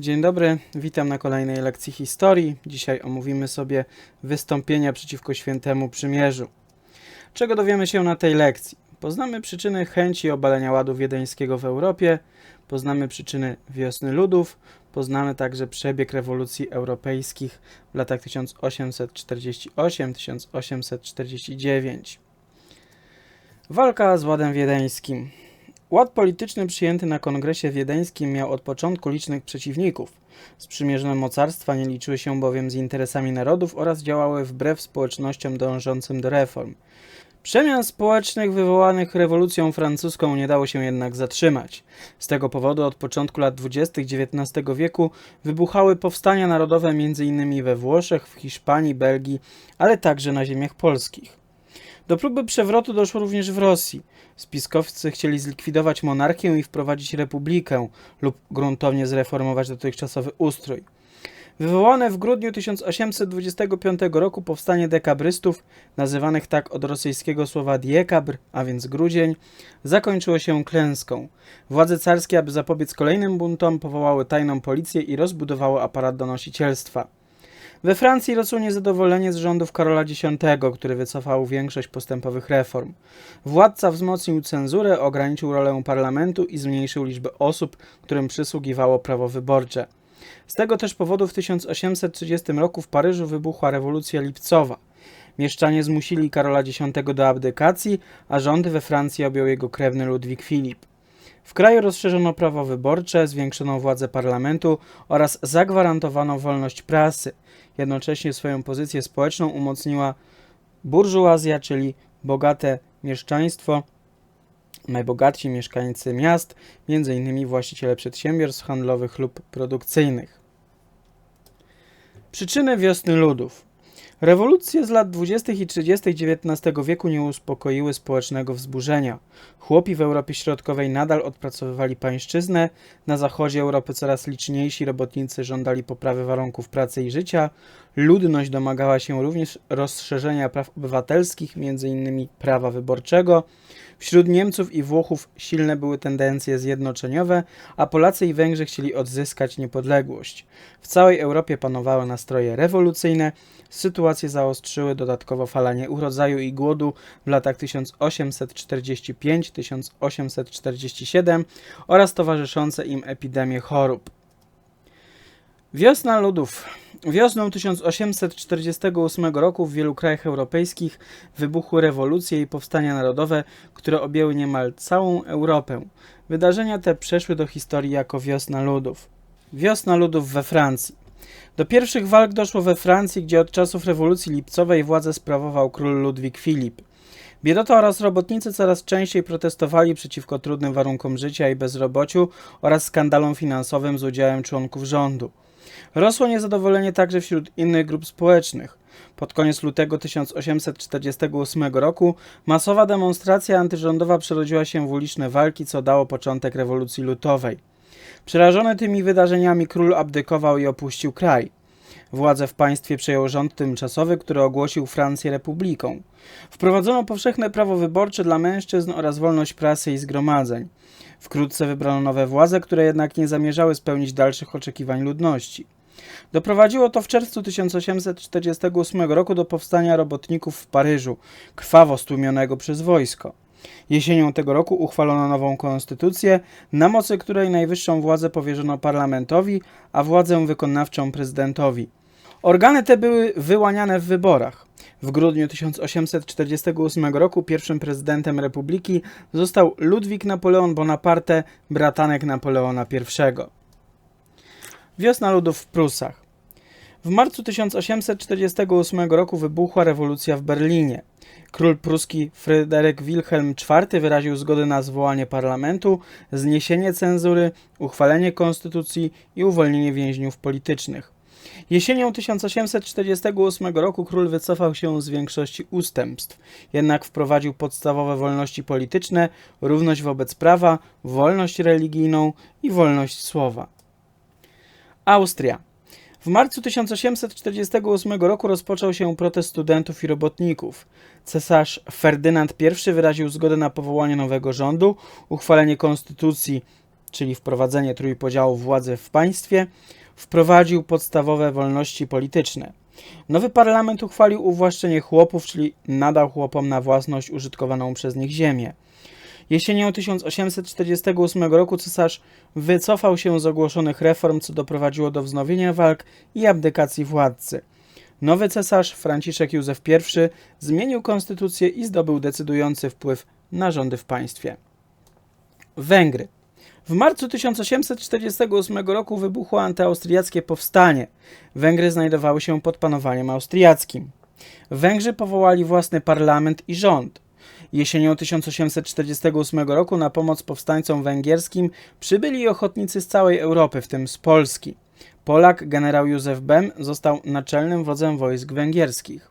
Dzień dobry, witam na kolejnej lekcji historii. Dzisiaj omówimy sobie wystąpienia przeciwko Świętemu Przymierzu. Czego dowiemy się na tej lekcji? Poznamy przyczyny chęci obalenia ładu wiedeńskiego w Europie, poznamy przyczyny wiosny ludów, poznamy także przebieg rewolucji europejskich w latach 1848-1849. Walka z Ładem Wiedeńskim. Ład polityczny przyjęty na kongresie wiedeńskim miał od początku licznych przeciwników. Sprzymierzone mocarstwa nie liczyły się bowiem z interesami narodów oraz działały wbrew społecznościom dążącym do reform. Przemian społecznych wywołanych rewolucją francuską nie dało się jednak zatrzymać. Z tego powodu od początku lat 20. XIX wieku wybuchały powstania narodowe m.in. we Włoszech, w Hiszpanii, Belgii, ale także na ziemiach polskich. Do próby przewrotu doszło również w Rosji. Spiskowcy chcieli zlikwidować monarchię i wprowadzić republikę lub gruntownie zreformować dotychczasowy ustrój. Wywołane w grudniu 1825 roku powstanie dekabrystów, nazywanych tak od rosyjskiego słowa diekabr, a więc grudzień, zakończyło się klęską. Władze carskie, aby zapobiec kolejnym buntom, powołały tajną policję i rozbudowały aparat donosicielstwa. We Francji rosło niezadowolenie z rządów Karola X, który wycofał większość postępowych reform. Władca wzmocnił cenzurę, ograniczył rolę parlamentu i zmniejszył liczbę osób, którym przysługiwało prawo wyborcze. Z tego też powodu w 1830 roku w Paryżu wybuchła rewolucja lipcowa. Mieszczanie zmusili Karola X do abdykacji, a rządy we Francji objął jego krewny Ludwik Filip. W kraju rozszerzono prawo wyborcze, zwiększono władzę parlamentu oraz zagwarantowano wolność prasy. Jednocześnie swoją pozycję społeczną umocniła burżuazja, czyli bogate mieszczaństwo, najbogatsi mieszkańcy miast, m.in. właściciele przedsiębiorstw handlowych lub produkcyjnych. Przyczyny wiosny ludów. Rewolucje z lat 20. i 30. XIX wieku nie uspokoiły społecznego wzburzenia. Chłopi w Europie Środkowej nadal odpracowywali pańszczyznę, na zachodzie Europy coraz liczniejsi robotnicy żądali poprawy warunków pracy i życia, ludność domagała się również rozszerzenia praw obywatelskich, m.in. prawa wyborczego. Wśród Niemców i Włochów silne były tendencje zjednoczeniowe, a Polacy i Węgrzy chcieli odzyskać niepodległość. W całej Europie panowały nastroje rewolucyjne, sytuację zaostrzyły dodatkowo falanie urodzaju i głodu w latach 1845-1847 oraz towarzyszące im epidemie chorób. Wiosna ludów. Wiosną 1848 roku w wielu krajach europejskich wybuchły rewolucje i powstania narodowe, które objęły niemal całą Europę. Wydarzenia te przeszły do historii jako wiosna ludów. Wiosna ludów we Francji. Do pierwszych walk doszło we Francji, gdzie od czasów rewolucji lipcowej władzę sprawował król Ludwik Filip. Biedota oraz robotnicy coraz częściej protestowali przeciwko trudnym warunkom życia i bezrobociu oraz skandalom finansowym z udziałem członków rządu. Rosło niezadowolenie także wśród innych grup społecznych. Pod koniec lutego 1848 roku masowa demonstracja antyrządowa przerodziła się w uliczne walki, co dało początek rewolucji lutowej. Przerażony tymi wydarzeniami król abdykował i opuścił kraj. Władzę w państwie przejął rząd tymczasowy, który ogłosił Francję republiką. Wprowadzono powszechne prawo wyborcze dla mężczyzn oraz wolność prasy i zgromadzeń. Wkrótce wybrano nowe władze, które jednak nie zamierzały spełnić dalszych oczekiwań ludności. Doprowadziło to w czerwcu 1848 roku do powstania robotników w Paryżu, krwawo stłumionego przez wojsko. Jesienią tego roku uchwalono nową konstytucję, na mocy której najwyższą władzę powierzono parlamentowi, a władzę wykonawczą prezydentowi. Organy te były wyłaniane w wyborach. W grudniu 1848 roku pierwszym prezydentem republiki został Ludwik Napoleon Bonaparte, bratanek Napoleona I. Wiosna ludów w Prusach. W marcu 1848 roku wybuchła rewolucja w Berlinie. Król pruski Fryderyk Wilhelm IV wyraził zgodę na zwołanie parlamentu, zniesienie cenzury, uchwalenie konstytucji i uwolnienie więźniów politycznych. Jesienią 1848 roku król wycofał się z większości ustępstw, jednak wprowadził podstawowe wolności polityczne, równość wobec prawa, wolność religijną i wolność słowa. Austria. W marcu 1848 roku rozpoczął się protest studentów i robotników. Cesarz Ferdynand I wyraził zgodę na powołanie nowego rządu, uchwalenie konstytucji czyli wprowadzenie trójpodziału władzy w państwie, wprowadził podstawowe wolności polityczne. Nowy parlament uchwalił uwłaszczenie chłopów, czyli nadał chłopom na własność użytkowaną przez nich ziemię. Jesienią 1848 roku cesarz wycofał się z ogłoszonych reform, co doprowadziło do wznowienia walk i abdykacji władcy. Nowy cesarz, Franciszek Józef I, zmienił konstytucję i zdobył decydujący wpływ na rządy w państwie. Węgry. W marcu 1848 roku wybuchło antyaustriackie powstanie. Węgry znajdowały się pod panowaniem austriackim. Węgrzy powołali własny parlament i rząd. Jesienią 1848 roku na pomoc powstańcom węgierskim przybyli ochotnicy z całej Europy, w tym z Polski. Polak generał Józef Bem został naczelnym wodzem wojsk węgierskich.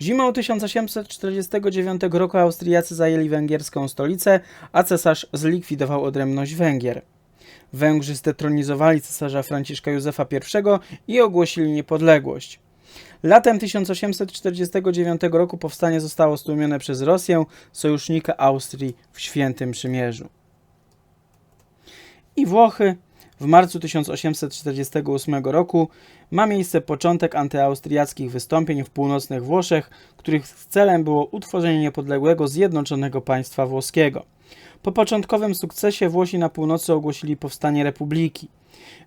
Zimą 1849 roku Austriacy zajęli węgierską stolicę, a cesarz zlikwidował odrębność Węgier. Węgrzy zdetronizowali cesarza Franciszka Józefa I i ogłosili niepodległość. Latem 1849 roku powstanie zostało stłumione przez Rosję, sojusznika Austrii w Świętym Przymierzu. I Włochy. W marcu 1848 roku ma miejsce początek antyaustriackich wystąpień w północnych Włoszech, których celem było utworzenie niepodległego, zjednoczonego państwa włoskiego. Po początkowym sukcesie Włosi na północy ogłosili powstanie republiki.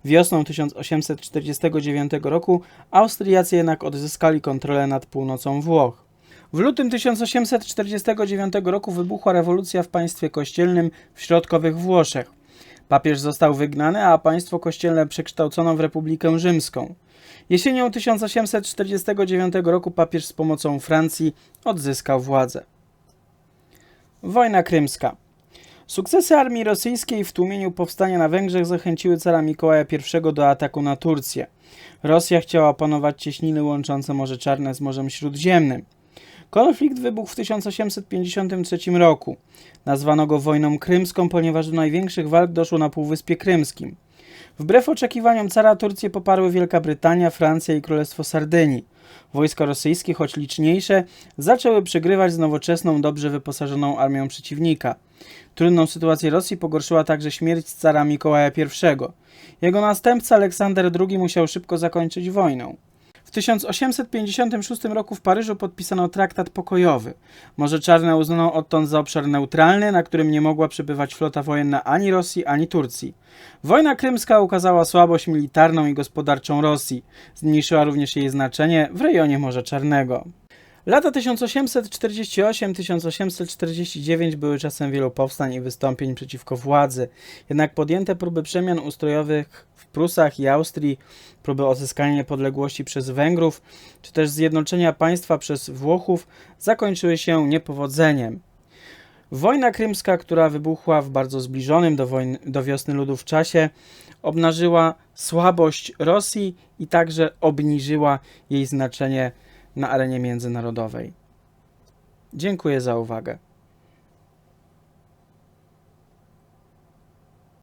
Wiosną 1849 roku Austriacy jednak odzyskali kontrolę nad północą Włoch. W lutym 1849 roku wybuchła rewolucja w państwie kościelnym w środkowych Włoszech. Papież został wygnany, a państwo kościelne przekształcono w Republikę Rzymską. Jesienią 1849 roku papież z pomocą Francji odzyskał władzę. Wojna krymska. Sukcesy armii rosyjskiej w tłumieniu powstania na Węgrzech zachęciły cara Mikołaja I do ataku na Turcję. Rosja chciała opanować cieśniny łączące Morze Czarne z Morzem Śródziemnym. Konflikt wybuchł w 1853 roku. Nazwano go wojną krymską, ponieważ do największych walk doszło na Półwyspie Krymskim. Wbrew oczekiwaniom cara Turcję poparły Wielka Brytania, Francja i Królestwo Sardynii. Wojska rosyjskie, choć liczniejsze, zaczęły przegrywać z nowoczesną, dobrze wyposażoną armią przeciwnika. Trudną sytuację Rosji pogorszyła także śmierć cara Mikołaja I. Jego następca Aleksander II musiał szybko zakończyć wojnę. W 1856 roku w Paryżu podpisano traktat pokojowy. Morze Czarne uznano odtąd za obszar neutralny, na którym nie mogła przebywać flota wojenna ani Rosji, ani Turcji. Wojna krymska ukazała słabość militarną i gospodarczą Rosji. Zmniejszyła również jej znaczenie w rejonie Morza Czarnego. Lata 1848-1849 były czasem wielu powstań i wystąpień przeciwko władzy, jednak podjęte próby przemian ustrojowych w Prusach i Austrii, próby odzyskania niepodległości przez Węgrów, czy też zjednoczenia państwa przez Włochów zakończyły się niepowodzeniem. Wojna krymska, która wybuchła w bardzo zbliżonym do, wojny, do wiosny ludów czasie, obnażyła słabość Rosji i także obniżyła jej znaczenie na arenie międzynarodowej. Dziękuję za uwagę.